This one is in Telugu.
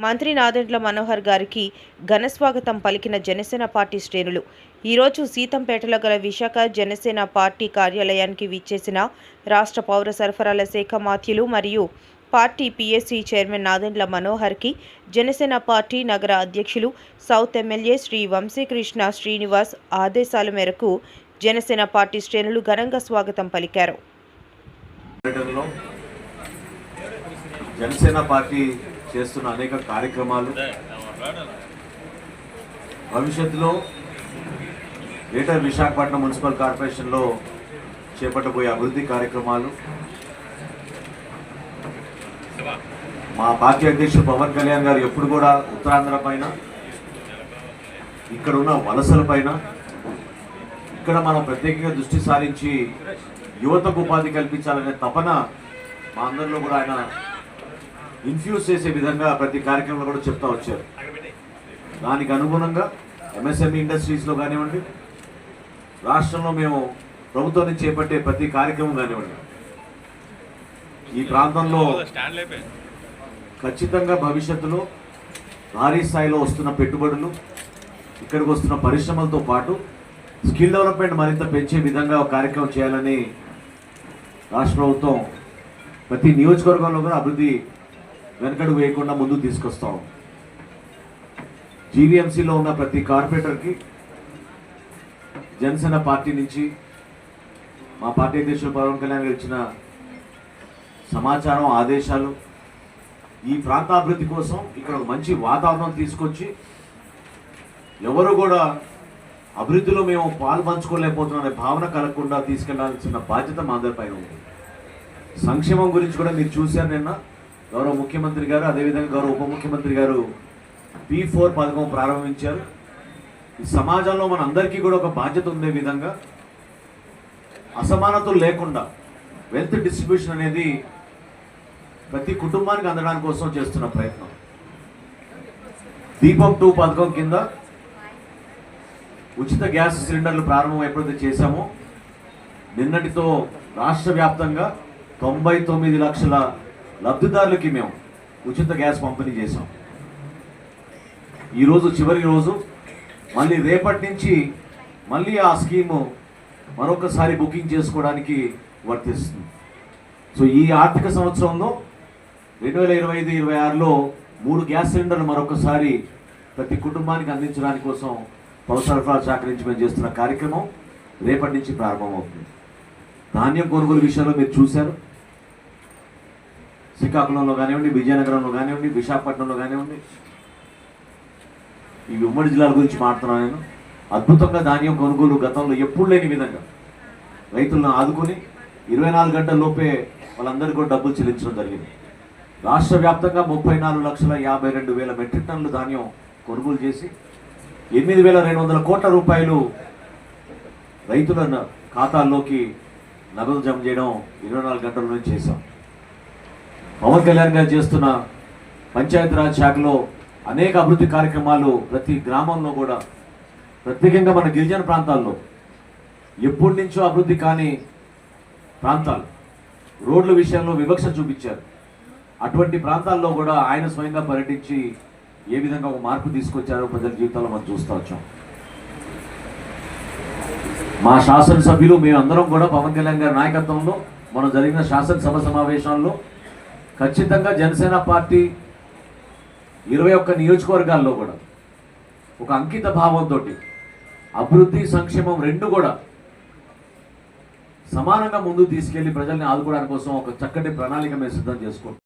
మంత్రి నాదెండ్ల మనోహర్ గారికి ఘనస్వాగతం పలికిన జనసేన పార్టీ శ్రేణులు. ఈరోజు సీతంపేటలో గల విశాఖ జనసేన పార్టీ కార్యాలయానికి విచ్చేసిన రాష్ట్ర పౌర సరఫరాల శాఖ మాత్యులు మరియు పార్టీ పీఎస్సీ చైర్మన్ నాదెండ్ల మనోహర్కి జనసేన పార్టీ నగర అధ్యక్షులు సౌత్ ఎమ్మెల్యే శ్రీ వంశీకృష్ణ శ్రీనివాస్ ఆదేశాల మేరకు జనసేన పార్టీ శ్రేణులు ఘనంగా స్వాగతం పలికారు. జనసేన పార్టీ చేస్తున్న అనేక కార్యక్రమాలు. భవిష్యత్తులో గ్రేటర్ విశాఖపట్నం మున్సిపల్ కార్పొరేషన్లో చేపట్టబోయే అభివృద్ధి కార్యక్రమాలు. మా పార్టీ అధ్యక్షుడు పవన్ కళ్యాణ్ గారు ఎప్పుడు కూడా ఉత్తరాంధ్ర పైన ఇక్కడ ఉన్న వలసల పైన ఇక్కడ మనం ప్రత్యేకంగా దృష్టి సారించి యువతకు ఉపాధి కల్పించాలనే తపన మా అందరిలో కూడా ఆయన ఇన్ఫ్యూజ్ చేసే విధంగా ప్రతి కార్యక్రమంలో కూడా చెప్తా వచ్చారు. దానికి అనుగుణంగా ఎంఎస్ఎంఈ ఇండస్ట్రీస్లో కానివ్వండి రాష్ట్రంలో మేము ప్రభుత్వం నుంచి చేపట్టే ప్రతి కార్యక్రమం కానివ్వండి ఈ ప్రాంతంలో ఖచ్చితంగా భవిష్యత్తులో భారీ స్థాయిలో వస్తున్న పెట్టుబడులు ఇక్కడికి వస్తున్న పరిశ్రమలతో పాటు స్కిల్ డెవలప్మెంట్ మరింత పెంచే విధంగా ఒక కార్యక్రమం చేయాలని రాష్ట్ర ప్రభుత్వం ప్రతి నియోజకవర్గంలో కూడా అభివృద్ధి వెనకడు వేయకుండా ముందు తీసుకొస్తాం. జీవీఎంసీలో ఉన్న ప్రతి కార్పొరేటర్కి జనసేన పార్టీ నుంచి మా పార్టీ అధ్యక్షుడు పవన్ కళ్యాణ్ గారు ఇచ్చిన సమాచారం ఆదేశాలు ఈ ప్రాంతాభివృద్ధి కోసం ఇక్కడ ఒక మంచి వాతావరణం తీసుకొచ్చి ఎవరు కూడా అభివృద్ధిలో మేము పాల్పంచుకోలేకపోతున్నానే భావన కలగకుండా తీసుకెళ్ళాల్సిన బాధ్యత మా అందరిపైన ఉంది. సంక్షేమం గురించి కూడా మీరు చూశారు నిన్న. గౌరవ ముఖ్యమంత్రి గారు అదేవిధంగా గౌరవ ఉప ముఖ్యమంత్రి గారు పీ ఫోర్ పథకం ప్రారంభించారు. ఈ సమాజంలో మన అందరికీ కూడా ఒక బాధ్యత ఉండే విధంగా అసమానతలు లేకుండా వెల్త్ డిస్ట్రిబ్యూషన్ అనేది ప్రతి కుటుంబానికి అందడానికి కోసం చేస్తున్న ప్రయత్నం. దీపం టూ పథకం కింద ఉచిత గ్యాస్ సిలిండర్లు ప్రారంభం ఎప్పుడైతే చేశామో నిన్నటితో రాష్ట్ర వ్యాప్తంగా తొంభై తొమ్మిది లక్షల లబ్ధిదారులకి మేము ఉచిత గ్యాస్ పంపిణీ చేసాం ఈరోజు చివరి రోజు మళ్ళీ రేపటి నుంచి మళ్ళీ ఆ స్కీము మరొకసారి బుకింగ్ చేసుకోవడానికి వర్తిస్తుంది. సో ఈ ఆర్థిక సంవత్సరంలో రెండు వేల ఇరవై ఐదు ఇరవై ఆరులో మూడు గ్యాస్ సిలిండర్లు మరొకసారి ప్రతి కుటుంబానికి అందించడానికి కోసం పౌర సరఫరా శాఖ నుంచి మేము చేస్తున్న కార్యక్రమం రేపటి నుంచి ప్రారంభమవుతుంది. ధాన్యం కొనుగోలు విషయంలో మీరు చూశారు. శ్రీకాకుళంలో కానివ్వండి విజయనగరంలో కానివ్వండి విశాఖపట్నంలో కానివ్వండి ఈ ఉమ్మడి జిల్లాల గురించి మాట్లాడుతున్నాను నేను. అద్భుతంగా ధాన్యం కొనుగోలు గతంలో ఎప్పుడు లేని విధంగా రైతులను ఆదుకొని ఇరవై నాలుగు గంటల లోపే వాళ్ళందరికీ కూడా డబ్బులు చెల్లించడం జరిగింది. రాష్ట్ర వ్యాప్తంగా ముప్పై నాలుగు లక్షల యాభై రెండు వేల మెట్రిక్ టన్నుల ధాన్యం కొనుగోలు చేసి ఎనిమిది వేల రెండు వందల కోట్ల రూపాయలు రైతుల ఖాతాల్లోకి నగదు జమ చేయడం ఇరవై నాలుగు గంటల నుంచి చేశాం. పవన్ కళ్యాణ్ గారు చేస్తున్న పంచాయతీరాజ్ శాఖలో అనేక అభివృద్ధి కార్యక్రమాలు ప్రతి గ్రామంలో కూడా. ప్రత్యేకంగా మన గిరిజన ప్రాంతాల్లో ఎప్పటి నుంచో అభివృద్ధి కాని ప్రాంతాలు రోడ్ల విషయంలో వివక్ష చూపించారు. అటువంటి ప్రాంతాల్లో కూడా ఆయన స్వయంగా పర్యటించి ఏ విధంగా ఒక మార్పు తీసుకొచ్చారో ప్రజల జీవితాల్లో మనం చూస్తూ వచ్చాం. మా శాసనసభ్యులు మేమందరం కూడా పవన్ కళ్యాణ్ గారి నాయకత్వంలో మనం జరిగిన శాసనసభ సమావేశాల్లో ఖచ్చితంగా జనసేన పార్టీ ఇరవై ఒక్క నియోజకవర్గాల్లో కూడా ఒక అంకిత భావంతో అభివృద్ధి సంక్షేమం రెండు కూడా సమానంగా ముందు తీసుకెళ్ళి ప్రజల్ని ఆదుకోవడానికి కోసం ఒక చక్కటి ప్రణాళిక మేము సిద్ధం చేసుకుంటాం